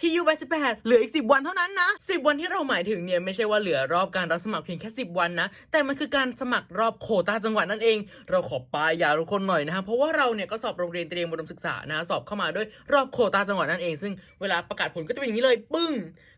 ที่ยูไป18เหลืออีก10วันเท่านั้นนะ10วันที่เราหมายถึงเนี่ยไม่ใช่ว่าเหลือรอบการรับสมัครเพียงแค่10วันนะ แต่มันคือการสมัครรอบโควตาจังหวัดนั่นเอง เราขอป้ายยาทุกคนหน่อยนะฮะเพราะว่าเราเนี่ยก็สอบโรงเรียนเตรียมอุดมศึกษานะฮะสอบเข้ามาด้วยรอบโควตาจังหวัดนั่นเอง ซึ่งเวลาประกาศผลก็จะเป็นอย่างนี้เลยปึ้ง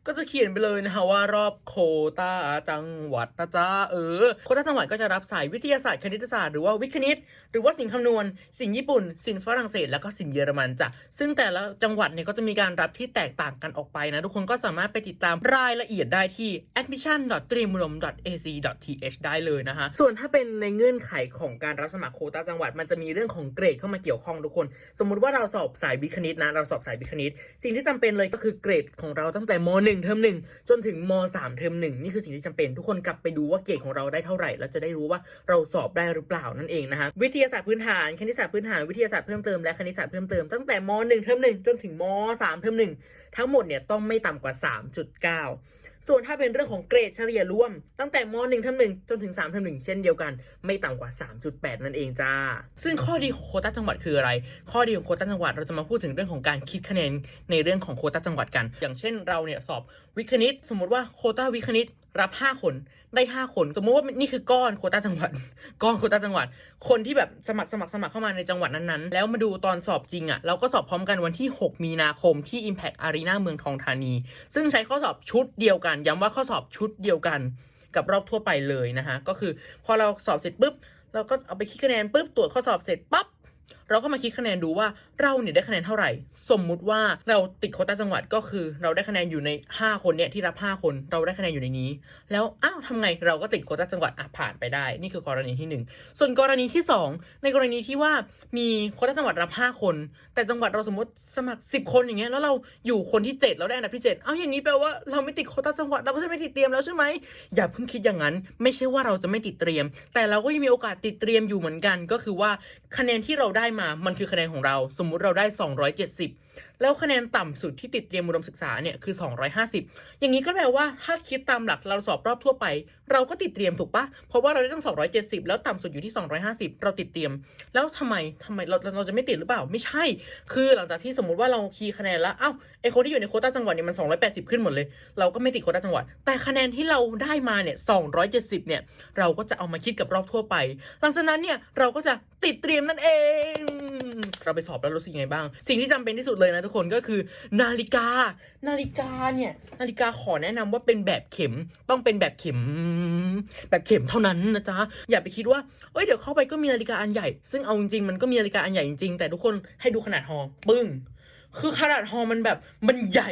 ก็จะเขียนไปเลยนะฮะว่ารอบโควตาจังหวัดนะจ๊ะเออโควตาจังหวัดก็จะรับสายวิทยาศาสตร์คณิตศาสตร์หรือว่าวิทย์คณิต หรือว่าสิ่งคำนวณ สิ่งญี่ปุ่นสิ่งฝรั่งเศสแล้วก็สิ่งเยอรมันจ้ะซึ่งแต่ละจังหวัดเนี่ยก็จะมีการรับที่แตกต่างกันออกไปนะ ทุกคนก็สามารถไปติดตามรายละเอียดได้ที่ admission t r i m u r o m ac th ได้เลยนะฮะส่วนถ้าเป็นในเงื่อนไขของการรับสมัครโควตาจังหวัด มันจะมีเรื่องของเกรดเข้ามาเกี่ยวข้องทุกคน สมมุติว่าเราสอบสายวิคณิตนะเราสอบสายวิคณิต สิ่งที่จำเป็นเลยก็คือเกรดของเราตั้งแต่ม .1 เทอม1 จนถึงม .3 เทอม1นี่คือสิ่งที่จำเป็นทุกคนกลับไปดูว่าเกรดของเราได้เท่าไหร่แล้วจะได้รู้ว่าเราสอบได้หรือเปล่านั่นเองนะฮะวิทยาศาสตร์พื้นฐานคณิตศาสตร์พื้นฐานวิทยาศาสตร์เพิ่มเติมและคณิตศาสตร์เพิ่มเติมตั้งแต่ม .1 เทอม1จนถึงม .3 เทอม1ทั้งหมดเนี่ยต้องไม่ต่ำกว่า 3.9 ส่วนถ้าเป็นเรื่องของเกรดเฉลี่ยรวม ตั้งแต่ม .1 เทอม1จนถึง3เทอม1เช่นเดียวกัน ไม่ต่ำกว่า 3.8 นั่นเองจ้า ซึ่งข้อดีของโคต้าจังหวัดคืออะไร ข้อดีของโคต้าจังหวัดเราจะมาพูดถึงเรื่องของการคิดคะแนนในเรื่องของโคต้าจังหวัดกัน อย่างเช่นเราเนี่ยสอบวิคณิต สมมติว่าโคต้าวิคณิต รับ5คนได้5คน สมมติว่านี่คือก้อนโควต้าจังหวัด ก้อนโควต้าจังหวัด คนที่แบบสมัครสมัครสมัครเข้ามาในจังหวัดนั้นๆ แล้วมาดูตอนสอบจริงอะ่ะ เราก็สอบพร้อมกันวันที่ 6 มีนาคมที่ Impact Arena เมืองทองธานี ซึ่งใช้ข้อสอบชุดเดียวกัน ย้ำว่าข้อสอบชุดเดียวกัน กับรอบทั่วไปเลยนะฮะ ก็คือพอเราสอบเสร็จปุ๊บ เราก็เอาไปคิดคะแนนปุ๊บตรวจข้อสอบเสร็จปั๊บ เราก็มาคิดคะแนนดูว่าเราเนี่ยได้คะแนนเท่าไหร่ สมมุติว่าเราติดโคต้าจังหวัดก็คือ เราได้คะแนนอยู่ใน 5 คนเนี่ยที่รับ 5 คนเราได้คะแนนอยู่ในนี้ แล้วอ้าวทำไงเราก็ติดโคต้าจังหวัดอะผ่านไปได้ นี่คือกรณีที่ 1 ส่วนกรณีที่ 2 ในกรณีที่ว่ามีโคต้าจังหวัดรับ 5 คน แต่จังหวัดเราสมมติสมัคร 10 คนอย่างเงี้ยแล้วเราอยู่คนที่7เราได้อันดับที่ 7 เอาอย่างนี้แปลว่าเราไม่ติดโคต้าจังหวัดเราก็จะไม่ติดเตรียมแล้วใช่ไหมอย่าเพิ่งคิดอย่างนั้น ไม่ใช่ว่าเราจะไม่ติดเตรียม แต่เราก็ยังมีโอกาสติดเตรียมอยู่เหมือนกัน ก็คือว่าคะแนนที่เราได้มา มันคือคะแนนของเรา สมมุติเราได้ 270 แล้วคะแนนต่ำสุดที่ติดเตรียมอุดมศึกษาเนี่ยคือ 250 อย่างนี้ก็แปลว่าถ้าคิดตามหลักเราสอบรอบทั่วไป เราก็ติดเตรียมถูกปะเพราะว่าเราได้ตั้ง 270 แล้วต่ำสุดอยู่ที่ 250 เราติดเตรียม แล้วทำไมทำไมเราเราจะไม่ติดหรือเปล่า ไม่ใช่ คือหลังจากที่สมมุติว่าเราคีย์คะแนนแล้ว เอ้าไอคนที่อยู่ในโคต้าจังหวัดเนี่ยมัน 280 ขึ้นหมดเลย เราก็ไม่ติดโคต้าจังหวัด แต่คะแนนที่เราได้มาเนี่ย 270 เนี่ย เราก็จะเอามาคิดกับรอบทั่วไป หลังจากนั้นเนี่ยเราก็จะติดเตรียมนั่นเอง เราไปสอบแล้วรู้สึกยังไงบ้าง สิ่งที่จำเป็นที่สุดเลยนะทุกคนก็คือนาฬิกา นาฬิกาเนี่ย นาฬิกาขอแนะนำว่าเป็นแบบเข็มต้องเป็นแบบเข็ม แบบเข็มเท่านั้นนะจ๊ะอย่าไปคิดว่าเอ้ยเดี๋ยวเข้าไปก็มีนาฬิกาอันใหญ่ ซึ่งเอาจริงๆมันก็มีนาฬิกาอันใหญ่จริงๆแต่ทุกคนให้ดูขนาดหอปึ้ง คือขนาดฮองมันแบบมันใหญ่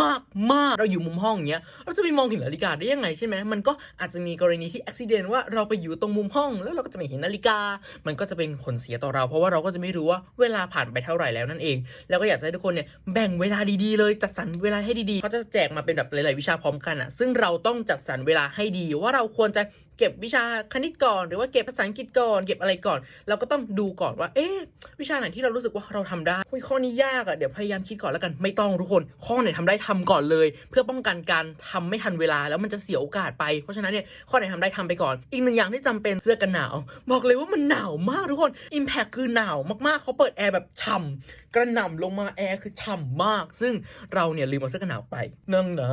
มากมากๆเราอยู่มุมห้องอย่างเงี้ยเราจะไปมองเห็นนาฬิกาได้ยังไงใช่ไหมมันก็อาจจะมีกรณีที่อุบิเหตุว่าเราไปอยู่ตรงมุมห้อง แล้วเราก็จะไม่เห็นนาฬิกา มันก็จะเป็นผลเสียต่อเรา เพราะว่าเราก็จะไม่รู้ว่าเวลาผ่านไปเท่าไหร่แล้วนั่นเอง แล้วก็อยากจะให้ทุกคนเนี่ยแบ่งเวลาดีๆเลยจัดสรรเวลาให้ดีๆเขาจะแจกมาเป็นแบบหลาย ๆ วิชาพร้อมกันอะซึ่งเราต้องจัดสรรเวลาให้ดีว่าเราควรจะเก็บวิชาคณิตก่อน หรือว่าเก็บภาษาอังกฤษก่อน เก็บอะไรก่อน เราก็ต้องดูก่อนว่า เอ๊ะวิชาไหนที่เรารู้สึกว่าเราทำได้อุ๊ยข้อนี้ยากอะเดี๋ยวพยายามคิดก่อนแล้วกันไม่ต้องทุกคน ข้อไหนทำได้ทำก่อนเลย เพื่อป้องกันการทำไม่ทันเวลาแล้วมันจะเสียโอกาสไปเพราะฉะนั้นเนี่ยข้อไหนทำได้ทำไปก่อน อีกหนึ่งอย่างที่จำเป็นเสื้อกันหนาว บอกเลยว่ามันหนาวมากทุกคน Impact คือหนาวมากๆเขาเปิดแอร์แบบฉ่ำกระหน่ำลงมาแอร์คือฉ่ำมาก ซึ่งเราเนี่ยลืมเอาเสื้อกันหนาวไปนั่งหนา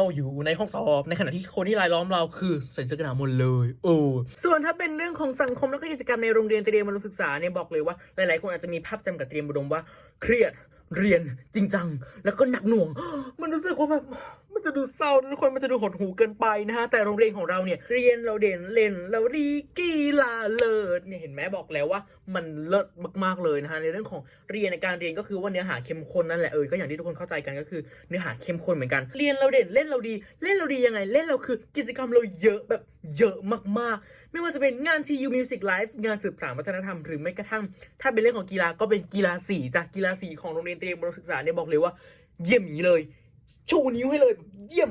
วอยู่ในห้องสอบในขณะที่คนที่รายล้อมเราคือใส่เสื้อกันหนาวหมดเลยโอ้ส่วนถ้าเป็นเรื่องของสังคมแล้วก็กิจกรรมในโรงเรียนเตรียมอุดมศึกษาเนี่ยบอกเลยว่าหลายๆคนอาจจะมีภาพจำกับเตรียมอุดมว่าเครียด เรียนจริงจัง แล้วก็หนักหน่วง มันรู้สึกว่าแบบมันจะดูเศร้าทุกคนมันจะดูหดหูเกินไปนะฮะแต่โรงเรียนของเราเนี่ยเรียนเราเด่นเล่นเราดีกีฬาเลิศเนี่ยเห็นไหมบอกแล้วว่ามันเลิศมากๆเลยนะฮะในเรื่องของเรียนในการเรียนก็คือว่าเนื้อหาเข้มข้นนั่นแหละเออก็อย่างที่ทุกคนเข้าใจกันก็คือเนื้อหาเข้มข้นเหมือนกันเรียนเราเด่นเล่นเราดี เล่นเราดียังไงเล่นเราคือกิจกรรมเราเยอะแบบเยอะมากๆ ไม่ว่าจะเป็นงานทียูมิวสิกไลฟ์งานสืบสานวัฒนธรรมหรือไม่กระทั่ง ถ้าเป็นเรื่องของกีฬาก็เป็นกีฬาสีจ้ะกีฬาสีของโรงเรียนเตรียมอุดมศึกษาเนี่ยบอกเลยว่า เยี่ยมอย่างนี้เลย ชูนิ้วให้เลยแบบเยี่ยม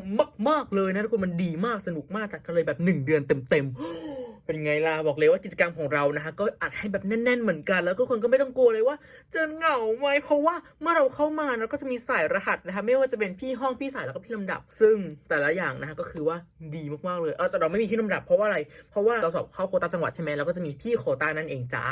มาก ๆ เลยนะทุกคนมันดีมากสนุกมากจัดกันเลยแบบ 1 เดือนเต็มๆเป็นไงล่ะบอกเลยว่ากิจกรรมของเรานะฮะก็อัดให้แบบแน่น ๆ เหมือนกัน แล้วทุกคนก็ไม่ต้องกลัวเลยว่าจะเหงาไหมเพราะว่าเมื่อเราเข้ามาเราก็จะมีสายรหัสนะคะไม่ว่าจะเป็นพี่ห้องพี่สายแล้วก็พี่ลำดับ ซึ่งแต่ละอย่างนะฮะก็คือว่าดีมากๆเลยเออแต่เราไม่มีพี่ลำดับเพราะว่าอะไร เพราะว่าเราสอบเข้าโควตาจังหวัดใช่ไหมเราก็จะมีพี่โควตานั่นเองจ้า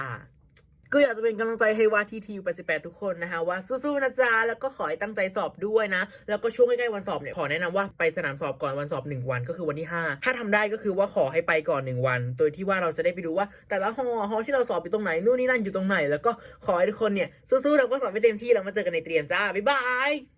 ก็อยากจะเป็นกำลังใจให้ว่าทีทีแปดสิบแปดทุกคนนะคะว่าสู้ๆนะจ๊ะแล้วก็ขอให้ตั้งใจสอบด้วยนะ แล้วก็ช่วงใกล้ๆวันสอบเนี่ยขอแนะนำว่าไปสนามสอบก่อนวันสอบหนึ่งวันก็คือวันที่ 5 ถ้าทำได้ก็คือว่าขอให้ไปก่อนหนึ่งวัน โดยที่ว่าเราจะได้ไปดูว่า แต่ละหอหอที่เราสอบอยู่ตรงไหนนู่นนี่นั่นอยู่ตรงไหน แล้วก็ขอให้ทุกคนเนี่ยสู้ๆแล้วก็สอบไปเต็มที่แล้วมาเจอกันในเตรียมจ้าบ๊ายบาย